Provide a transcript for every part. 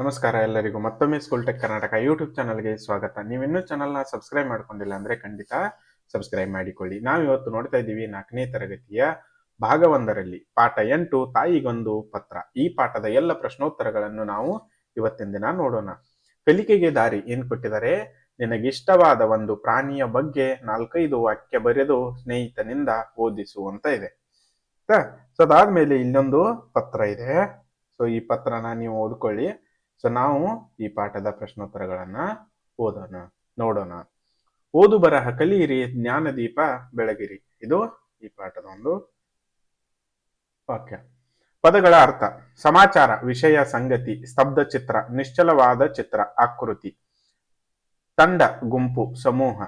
ನಮಸ್ಕಾರ ಎಲ್ಲರಿಗೂ. ಮತ್ತೊಮ್ಮೆ ಸ್ಕೂಲ್ ಟೆಕ್ ಕರ್ನಾಟಕ ಯೂಟ್ಯೂಬ್ ಚಾನಲ್ಗೆ ಸ್ವಾಗತ. ನೀವಿನ್ನೂ ಚಾನಲ್ನ ಸಬ್ಸ್ಕ್ರೈಬ್ ಮಾಡ್ಕೊಂಡಿಲ್ಲ ಅಂದ್ರೆ ಖಂಡಿತ ಸಬ್ಸ್ಕ್ರೈಬ್ ಮಾಡಿಕೊಳ್ಳಿ. ನಾವು ಇವತ್ತು ನೋಡ್ತಾ ಇದ್ದೀವಿ ನಾಲ್ಕನೇ ತರಗತಿಯ ಭಾಗ ಒಂದರಲ್ಲಿ ಪಾಠ ಎಂಟು, ತಾಯಿಗೊಂದು ಪತ್ರ. ಈ ಪಾಠದ ಎಲ್ಲ ಪ್ರಶ್ನೋತ್ತರಗಳನ್ನು ನಾವು ಇವತ್ತಿನ ದಿನ ನೋಡೋಣ. ಕಲಿಕೆಗೆ ದಾರಿ ಏನ್ ಕೊಟ್ಟಿದ್ದಾರೆ? ನಿನಗಿಷ್ಟವಾದ ಒಂದು ಪ್ರಾಣಿಯ ಬಗ್ಗೆ ನಾಲ್ಕೈದು ವಾಕ್ಯ ಬರೆದು ಸ್ನೇಹಿತನಿಂದ ಓದಿಸುವಂತ ಇದೆ. ಸೊ ಅದಾದ್ಮೇಲೆ ಇಲ್ಲೊಂದು ಪತ್ರ ಇದೆ. ಸೊ ಈ ಪತ್ರನ ನೀವು ಓದ್ಕೊಳ್ಳಿ. ಸೊ ನಾವು ಈ ಪಾಠದ ಪ್ರಶ್ನೋತ್ತರಗಳನ್ನ ಓದೋಣ, ನೋಡೋಣ. ಓದು ಬರಹ ಕಲಿಯಿರಿ, ಜ್ಞಾನದೀಪ ಬೆಳಗಿರಿ. ಇದು ಈ ಪಾಠದ ಒಂದು ವಾಕ್ಯ. ಪದಗಳ ಅರ್ಥ, ಸಮಾಚಾರ, ವಿಷಯ, ಸಂಗತಿ, ಸ್ತಬ್ಧ ಚಿತ್ರ, ನಿಶ್ಚಲವಾದ ಚಿತ್ರ, ಆಕೃತಿ. ತಂಡ, ಗುಂಪು, ಸಮೂಹ.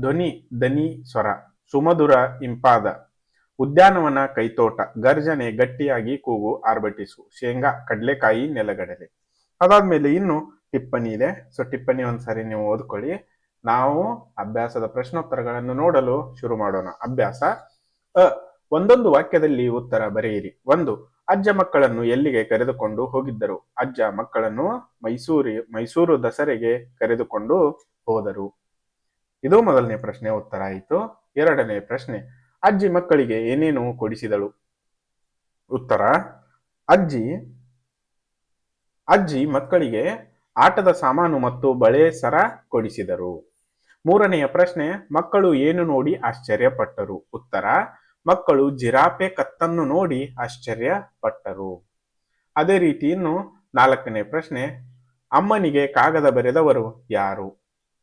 ಧ್ವನಿ, ದನಿ, ಸ್ವರ. ಸುಮಧುರ, ಇಂಪಾದ. ಉದ್ಯಾನವನ, ಕೈತೋಟ. ಗರ್ಜನೆ, ಗಟ್ಟಿಯಾಗಿ ಕೂಗು, ಆರ್ಭಟಿಸು. ಶೇಂಗಾ, ಕಡಲೆಕಾಯಿ, ನೆಲಗಡಲೆ. ಅದಾದ್ಮೇಲೆ ಇನ್ನು ಟಿಪ್ಪಣಿ ಇದೆ. ಸೊ ಟಿಪ್ಪಣಿ ಒಂದ್ಸರಿ ನೀವು ಓದ್ಕೊಳ್ಳಿ. ನಾವು ಅಭ್ಯಾಸದ ಪ್ರಶ್ನೋತ್ತರಗಳನ್ನು ನೋಡಲು ಶುರು ಮಾಡೋಣ. ಅಭ್ಯಾಸ, ಅ, ಒಂದೊಂದು ವಾಕ್ಯದಲ್ಲಿ ಉತ್ತರ ಬರೆಯಿರಿ. ಒಂದು, ಅಜ್ಜ ಮಕ್ಕಳನ್ನು ಎಲ್ಲಿಗೆ ಕರೆದುಕೊಂಡು ಹೋಗಿದ್ದರು? ಅಜ್ಜ ಮಕ್ಕಳನ್ನು ಮೈಸೂರಿ, ಮೈಸೂರು ದಸರೆಗೆ ಕರೆದುಕೊಂಡು ಹೋದರು. ಇದು ಮೊದಲನೇ ಪ್ರಶ್ನೆ, ಉತ್ತರ ಆಯಿತು. ಎರಡನೇ ಪ್ರಶ್ನೆ, ಅಜ್ಜಿ ಮಕ್ಕಳಿಗೆ ಏನೇನು ಕೊಡಿಸಿದಳು? ಉತ್ತರ, ಅಜ್ಜಿ ಅಜ್ಜಿ ಮಕ್ಕಳಿಗೆ ಆಟದ ಸಾಮಾನು ಮತ್ತು ಬಳೆ ಸರ ಕೊಡಿಸಿದರು. ಮೂರನೆಯ ಪ್ರಶ್ನೆ, ಮಕ್ಕಳು ಏನು ನೋಡಿ ಆಶ್ಚರ್ಯಪಟ್ಟರು? ಉತ್ತರ, ಮಕ್ಕಳು ಜಿರಾಪೆ ಕತ್ತನ್ನು ನೋಡಿ ಆಶ್ಚರ್ಯಪಟ್ಟರು. ಅದೇ ರೀತಿ ಇನ್ನು ನಾಲ್ಕನೇ ಪ್ರಶ್ನೆ, ಅಮ್ಮನಿಗೆ ಕಾಗದ ಬರೆದವರು ಯಾರು?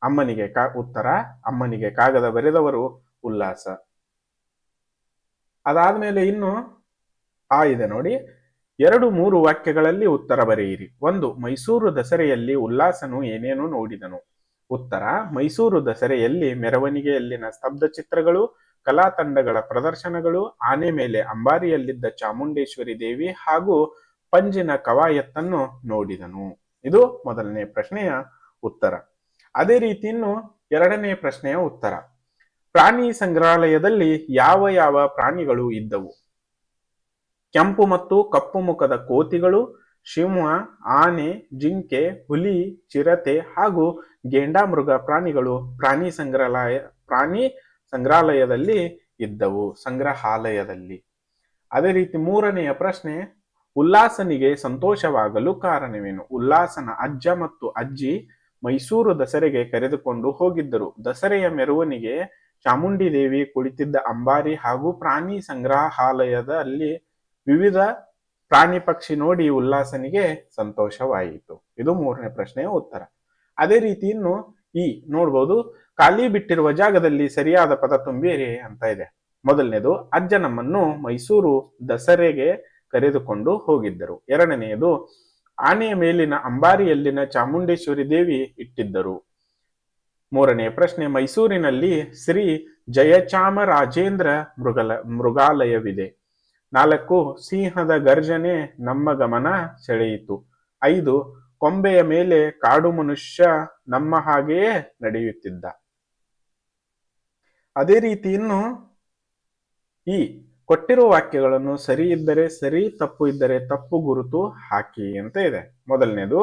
ಅಮ್ಮನಿಗೆ ಕಾ, ಉತ್ತರ, ಅಮ್ಮನಿಗೆ ಕಾಗದ ಬರೆದವರು ಉಲ್ಲಾಸ. ಅದಾದ್ಮೇಲೆ ಇನ್ನು, ಆ ಇದೆ ನೋಡಿ ಎರಡು ಮೂರು ವಾಕ್ಯಗಳಲ್ಲಿ ಉತ್ತರ ಬರೆಯಿರಿ. ಒಂದು, ಮೈಸೂರು ದಸರೆಯಲ್ಲಿ ಉಲ್ಲಾಸನು ಏನೇನು ನೋಡಿದನು. ಉತ್ತರ, ಮೈಸೂರು ದಸರೆಯಲ್ಲಿ ಮೆರವಣಿಗೆಯಲ್ಲಿನ ಸ್ತಬ್ಧ ಚಿತ್ರಗಳು, ಕಲಾ ತಂಡಗಳ ಪ್ರದರ್ಶನಗಳು, ಆನೆ ಮೇಲೆ ಅಂಬಾರಿಯಲ್ಲಿದ್ದ ಚಾಮುಂಡೇಶ್ವರಿ ದೇವಿ ಹಾಗೂ ಪಂಜಿನ ಕವಾಯತ್ತನ್ನು ನೋಡಿದನು. ಇದು ಮೊದಲನೇ ಪ್ರಶ್ನೆಯ ಉತ್ತರ. ಅದೇ ರೀತಿ ಇನ್ನು ಎರಡನೇ ಪ್ರಶ್ನೆಯ ಉತ್ತರ. ಪ್ರಾಣಿ ಸಂಗ್ರಹಾಲಯದಲ್ಲಿ ಯಾವ ಯಾವ ಪ್ರಾಣಿಗಳು ಇದ್ದವು? ಕೆಂಪು ಮತ್ತು ಕಪ್ಪು ಮುಖದ ಕೋತಿಗಳು, ಸಿಂಹ, ಆನೆ, ಜಿಂಕೆ, ಹುಲಿ, ಚಿರತೆ ಹಾಗೂ ಗೇಂಡಾಮೃಗ ಪ್ರಾಣಿಗಳು ಪ್ರಾಣಿ ಸಂಗ್ರಹಾಲಯ, ಪ್ರಾಣಿ ಸಂಗ್ರಹಾಲಯದಲ್ಲಿ ಇದ್ದವು, ಸಂಗ್ರಹಾಲಯದಲ್ಲಿ. ಅದೇ ರೀತಿ ಮೂರನೆಯ ಪ್ರಶ್ನೆ, ಉಲ್ಲಾಸನಿಗೆ ಸಂತೋಷವಾಗಲು ಕಾರಣವೇನು? ಉಲ್ಲಾಸನ ಅಜ್ಜ ಮತ್ತು ಅಜ್ಜಿ ಮೈಸೂರು ದಸರೆಗೆ ಕರೆದುಕೊಂಡು ಹೋಗಿದ್ದರು. ದಸರೆಯ ಮೆರವಣಿಗೆ ಚಾಮುಂಡಿ ದೇವಿ ಕುಳಿತಿದ್ದ ಅಂಬಾರಿ ಹಾಗೂ ಪ್ರಾಣಿ ಸಂಗ್ರಹಾಲಯದಲ್ಲಿ ವಿವಿಧ ಪ್ರಾಣಿ ಪಕ್ಷಿ ನೋಡಿ ಉಲ್ಲಾಸನಿಗೆ ಸಂತೋಷವಾಯಿತು. ಇದು ಮೂರನೇ ಪ್ರಶ್ನೆಯ ಉತ್ತರ. ಅದೇ ರೀತಿ ಇನ್ನು ಈ ನೋಡ್ಬೋದು, ಖಾಲಿ ಬಿಟ್ಟಿರುವ ಜಾಗದಲ್ಲಿ ಸರಿಯಾದ ಪದ ತುಂಬಿರಿ ಅಂತ ಇದೆ. ಮೊದಲನೇದು, ಅಜ್ಜ ನಮ್ಮನ್ನು ಮೈಸೂರು ದಸರೆಗೆ ಕರೆದುಕೊಂಡು ಹೋಗಿದ್ದರು. ಎರಡನೆಯದು, ಆನೆಯ ಮೇಲಿನ ಅಂಬಾರಿಯಲ್ಲಿನ ಚಾಮುಂಡೇಶ್ವರಿ ದೇವಿ ಇಟ್ಟಿದ್ದರು. ಮೂರನೆಯ ಪ್ರಶ್ನೆ, ಮೈಸೂರಿನಲ್ಲಿ ಶ್ರೀ ಜಯಚಾಮರಾಜೇಂದ್ರ ಮೃಗಲ, ಮೃಗಾಲಯವಿದೆ. ನಾಲ್ಕು, ಸಿಂಹದ ಗರ್ಜನೆ ನಮ್ಮ ಗಮನ ಸೆಳೆಯಿತು. ಐದು, ಕೊಂಬೆಯ ಮೇಲೆ ಕಾಡು ಮನುಷ್ಯ ನಮ್ಮ ಹಾಗೆಯೇ ನಡೆಯುತ್ತಿದ್ದ. ಅದೇ ರೀತಿ ಇನ್ನು ಈ ಕೊಟ್ಟಿರುವ ವಾಕ್ಯಗಳನ್ನು ಸರಿ ಇದ್ದರೆ ಸರಿ, ತಪ್ಪು ಇದ್ದರೆ ತಪ್ಪು ಗುರುತು ಹಾಕಿ ಅಂತ ಇದೆ. ಮೊದಲನೇದು,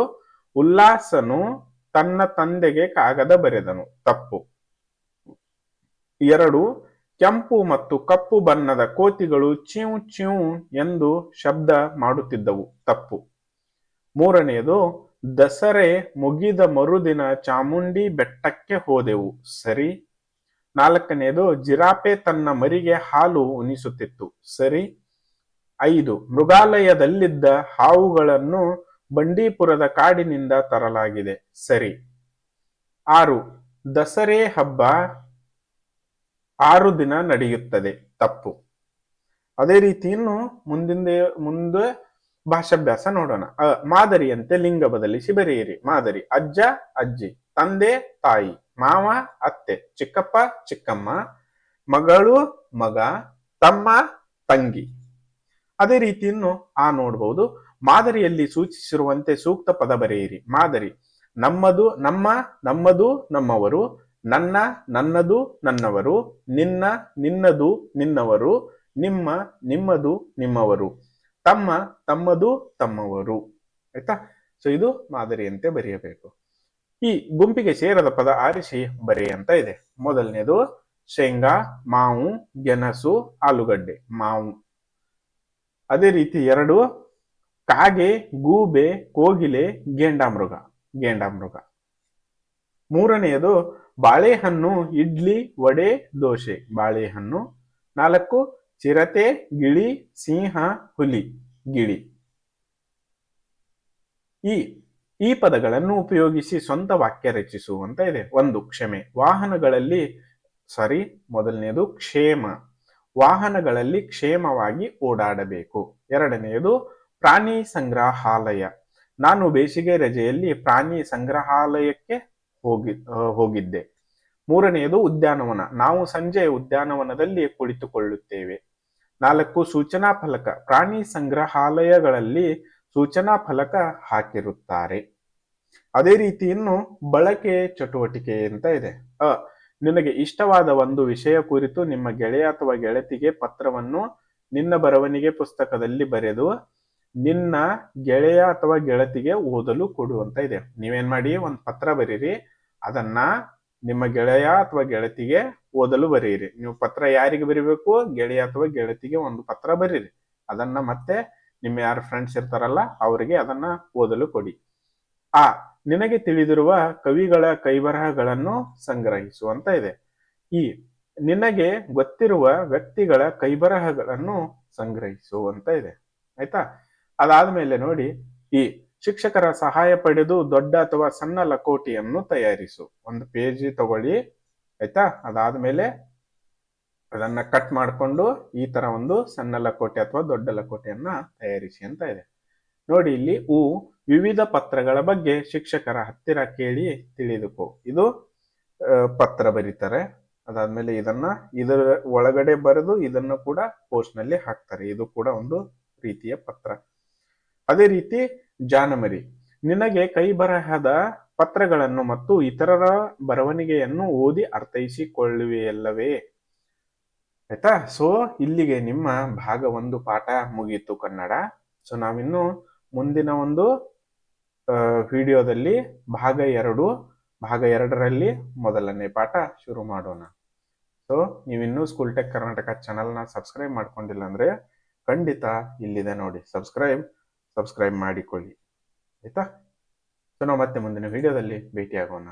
ಉಲ್ಲಾಸನು ತನ್ನ ತಂದೆಗೆ ಕಾಗದ ಬರೆದನು. ತಪ್ಪು. ಎರಡು ಕೆಂಪು ಮತ್ತು ಕಪ್ಪು ಬಣ್ಣದ ಕೋತಿಗಳು ಚ್ಯೂ ಚ್ಯೂ ಎಂದು ಶಬ್ದ ಮಾಡುತ್ತಿದ್ದವು. ತಪ್ಪು. ಮೂರನೆಯದು, ದಸರೆ ಮುಗಿದ ಮರುದಿನ ಚಾಮುಂಡಿ ಬೆಟ್ಟಕ್ಕೆ ಹೋದೆವು. ಸರಿ. ನಾಲ್ಕನೆಯದು ಜಿರಾಪೆ ತನ್ನ ಮರಿಗೆ ಹಾಲು ಉಣಿಸುತ್ತಿತ್ತು. ಸರಿ. ಐದು, ಮೃಗಾಲಯದಲ್ಲಿದ್ದ ಹಾವುಗಳನ್ನು ಬಂಡೀಪುರದ ಕಾಡಿನಿಂದ ತರಲಾಗಿದೆ. ಸರಿ. ಆರು, ದಸರೆ ಹಬ್ಬ ಆರು ದಿನ ನಡೆಯುತ್ತದೆ ತಪ್ಪು. ಅದೇ ರೀತಿ ಇನ್ನು ಮುಂದಿಂದೆ, ಮುಂದೆ ಭಾಷಾಭ್ಯಾಸ ನೋಡೋಣ. ಮಾದರಿಯಂತೆ ಲಿಂಗ ಬದಲಿಸಿ ಬರೆಯಿರಿ. ಮಾದರಿ, ಅಜ್ಜ, ಅಜ್ಜಿ, ತಂದೆ, ತಾಯಿ, ಮಾವ, ಅತ್ತೆ, ಚಿಕ್ಕಪ್ಪ, ಚಿಕ್ಕಮ್ಮ, ಮಗಳು, ಮಗ, ತಮ್ಮ, ತಂಗಿ. ಅದೇ ರೀತಿ ಇನ್ನು ಆ ನೋಡಬಹುದು ಮಾದರಿಯಲ್ಲಿ ಸೂಚಿಸಿರುವಂತೆ ಸೂಕ್ತ ಪದ ಬರೆಯಿರಿ. ಮಾದರಿ, ನಮ್ಮದು, ನಮ್ಮ, ನಮ್ಮದು, ನಮ್ಮವರು ನನ್ನ, ನನ್ನದು, ನನ್ನವರು, ನಿನ್ನ, ನಿನ್ನದು, ನಿನ್ನವರು, ನಿಮ್ಮ, ನಿಮ್ಮದು, ನಿಮ್ಮವರು, ತಮ್ಮ, ತಮ್ಮದು, ತಮ್ಮವರು. ಆಯ್ತಾ? ಸೊ ಇದು ಮಾದರಿಯಂತೆ ಬರೆಯಬೇಕು. ಈ ಗುಂಪಿಗೆ ಸೇರದ ಪದ ಆರಿಸಿ ಬರೆ ಅಂತ ಇದೆ. ಮೊದಲನೇದು, ಶೇಂಗಾ, ಮಾವು, ಗೆಣಸು, ಆಲೂಗಡ್ಡೆ, ಮಾವು. ಅದೇ ರೀತಿ ಎರಡು, ಕಾಗೆ, ಗೂಬೆ, ಕೋಗಿಲೆ, ಗೇಂಡಾಮೃಗ ಗೇಂಡಾಮೃಗ. ಮೂರನೆಯದು ಬಾಳೆಹಣ್ಣು, ಇಡ್ಲಿ, ವಡೆ, ದೋಸೆ. ಬಾಳೆಹಣ್ಣು. ನಾಲ್ಕು, ಚಿರತೆ, ಗಿಳಿ, ಸಿಂಹ, ಹುಲಿ, ಗಿಳಿ. ಈ ಈ ಪದಗಳನ್ನು ಉಪಯೋಗಿಸಿ ಸ್ವಂತ ವಾಕ್ಯ ರಚಿಸುವಂತ ಇದೆ. ಒಂದು, ಕ್ಷಮೆ. ವಾಹನಗಳಲ್ಲಿ, ಸಾರಿ, ಮೊದಲನೆಯದು ಕ್ಷೇಮ. ವಾಹನಗಳಲ್ಲಿ ಕ್ಷೇಮವಾಗಿ ಓಡಾಡಬೇಕು. ಎರಡನೆಯದು ಪ್ರಾಣಿ ಸಂಗ್ರಹಾಲಯ. ನಾನು ಬೇಸಿಗೆ ರಜೆಯಲ್ಲಿ ಪ್ರಾಣಿ ಸಂಗ್ರಹಾಲಯಕ್ಕೆ ಹೋಗಿ ಹೋಗಿದ್ದೆ. ಮೂರನೆಯದು ಉದ್ಯಾನವನ. ನಾವು ಸಂಜೆ ಉದ್ಯಾನವನದಲ್ಲಿ ಕುಳಿತುಕೊಳ್ಳುತ್ತೇವೆ. ನಾಲ್ಕು, ಸೂಚನಾ ಫಲಕ. ಪ್ರಾಣಿ ಸಂಗ್ರಹಾಲಯಗಳಲ್ಲಿ ಸೂಚನಾ ಫಲಕ ಹಾಕಿರುತ್ತಾರೆ. ಅದೇ ರೀತಿ ಇನ್ನು ಬಳಕೆ ಚಟುವಟಿಕೆ ಅಂತ ಇದೆ. ಅ, ನಿನಗೆ ಇಷ್ಟವಾದ ಒಂದು ವಿಷಯ ಕುರಿತು ನಿಮ್ಮ ಗೆಳೆಯ ಅಥವಾ ಗೆಳತಿಗೆ ಪತ್ರವನ್ನು ನಿನ್ನ ಬರವಣಿಗೆ ಪುಸ್ತಕದಲ್ಲಿ ಬರೆದು, ನಿನ್ನ ಗೆಳೆಯ ಅಥವಾ ಗೆಳತಿಗೆ ಓದಲು ಕೊಡು ಅಂತ ಇದೆ. ನೀವೇನ್ ಮಾಡಿ, ಒಂದು ಪತ್ರ ಬರೀರಿ. ಅದನ್ನ ನಿಮ್ಮ ಗೆಳೆಯ ಅಥವಾ ಗೆಳತಿಗೆ ಓದಲು ಬರೆಯಿರಿ. ನೀವು ಪತ್ರ ಯಾರಿಗೆ ಬರೀಬೇಕು? ಗೆಳೆಯ ಅಥವಾ ಗೆಳತಿಗೆ ಒಂದು ಪತ್ರ ಬರೀರಿ. ಅದನ್ನ ಮತ್ತೆ ನಿಮ್ಮ ಯಾರು ಫ್ರೆಂಡ್ಸ್ ಇರ್ತಾರಲ್ಲ, ಅವರಿಗೆ ಅದನ್ನ ಓದಲು ಕೊಡಿ. ಆ, ನಿನಗೆ ತಿಳಿದಿರುವ ಕವಿಗಳ ಕೈಬರಹಗಳನ್ನು ಸಂಗ್ರಹಿಸು ಅಂತ ಇದೆ. ಈ, ನಿನಗೆ ಗೊತ್ತಿರುವ ವ್ಯಕ್ತಿಗಳ ಕೈಬರಹಗಳನ್ನು ಸಂಗ್ರಹಿಸು ಅಂತ ಇದೆ. ಆಯ್ತಾ? ಅದಾದ್ಮೇಲೆ ನೋಡಿ, ಈ ಶಿಕ್ಷಕರ ಸಹಾಯ ಪಡೆದು ದೊಡ್ಡ ಅಥವಾ ಸಣ್ಣ ಲಕೋಟಿಯನ್ನು ತಯಾರಿಸು. ಒಂದು ಪೇಜ್ ತಗೊಳ್ಳಿ, ಆಯ್ತಾ? ಅದಾದ್ಮೇಲೆ ಅದನ್ನ ಕಟ್ ಮಾಡಿಕೊಂಡು ಈ ತರ ಒಂದು ಸಣ್ಣ ಲಕೋಟೆ ಅಥವಾ ದೊಡ್ಡ ಲಕೋಟೆಯನ್ನ ತಯಾರಿಸಿ ಅಂತ ಇದೆ. ನೋಡಿ, ಇಲ್ಲಿ ಉ ವಿವಿಧ ಪತ್ರಗಳ ಬಗ್ಗೆ ಶಿಕ್ಷಕರ ಹತ್ತಿರ ಕೇಳಿ ತಿಳಿದುಕೋ. ಇದು ಪತ್ರ ಬರೀತಾರೆ. ಅದಾದ್ಮೇಲೆ ಇದನ್ನ ಇದರ ಒಳಗಡೆ ಬರೆದು ಇದನ್ನು ಕೂಡ ಪೋಸ್ಟ್ನಲ್ಲಿ ಹಾಕ್ತಾರೆ. ಇದು ಕೂಡ ಒಂದು ರೀತಿಯ ಪತ್ರ. ಅದೇ ರೀತಿ ಜಾನಮರಿ. ನಿನಗೆ ಕೈ ಬರಹದ ಪತ್ರಗಳನ್ನು ಮತ್ತು ಇತರರ ಬರವಣಿಗೆಯನ್ನು ಓದಿ ಅರ್ಥೈಸಿಕೊಳ್ಳುವೆಯಲ್ಲವೇ? ಆಯ್ತಾ? ಸೊ, ಇಲ್ಲಿಗೆ ನಿಮ್ಮ ಭಾಗ ಒಂದು ಪಾಠ ಮುಗೀತು ಕನ್ನಡ. ಸೊ, ನಾವಿನ್ನು ಮುಂದಿನ ಒಂದು ವಿಡಿಯೋದಲ್ಲಿ ಭಾಗ ಎರಡು, ಭಾಗ ಎರಡರಲ್ಲಿ ಮೊದಲನೇ ಪಾಠ ಶುರು ಮಾಡೋಣ. ಸೊ, ನೀವಿನ್ನೂ ಸ್ಕೂಲ್ ಟೆಕ್ ಕರ್ನಾಟಕ ಚಾನಲ್ನ ಸಬ್ಸ್ಕ್ರೈಬ್ ಮಾಡ್ಕೊಂಡಿಲ್ಲ ಅಂದ್ರೆ ಖಂಡಿತ ಇಲ್ಲಿದೆ ನೋಡಿ. ಸಬ್ಸ್ಕ್ರೈಬ್ ಸಬ್ಸ್ಕ್ರೈಬ್ ಮಾಡಿಕೊಳ್ಳಿ. ಆಯ್ತಾ? ಸೊ ನಾವು ಮತ್ತೆ ಮುಂದಿನ ವಿಡಿಯೋದಲ್ಲಿ ಭೇಟಿಯಾಗೋಣ.